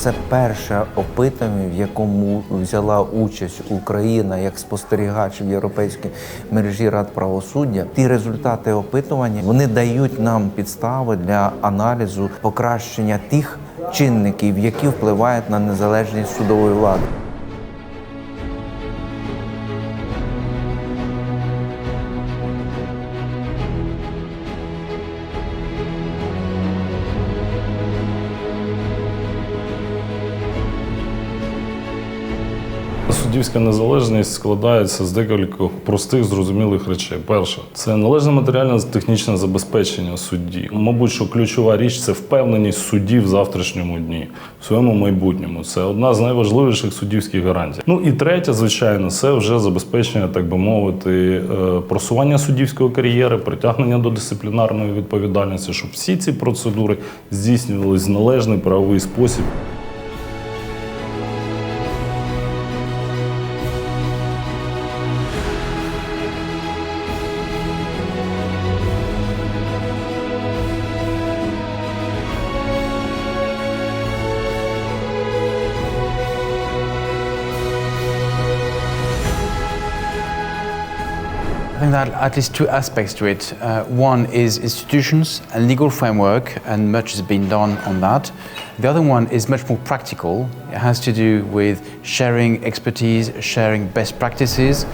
Це перше опитування, в якому взяла участь Україна як спостерігач в європейській мережі рад правосуддя. Ті результати опитування вони дають нам підстави для аналізу покращення тих чинників, які впливають на незалежність судової влади. Суддівська незалежність складається з декількох простих зрозумілих речей. Перше це належне матеріальне технічне забезпечення судді. Мабуть, що ключова річ це впевненість судді в завтрашньому дні, в своєму майбутньому. Це одна з найважливіших суддівських гарантій. Ну і третє, звичайно, це вже забезпечення, так би мовити, е, просування суддівської кар'єри, притягнення до дисциплінарної відповідальності, щоб всі ці процедури здійснювалися в належний правовий спосіб. I think there are at least two aspects to it. Uh, one is institutions and legal framework, and much has been done on that. The other one is much more practical. It has to do with sharing expertise, sharing best practices.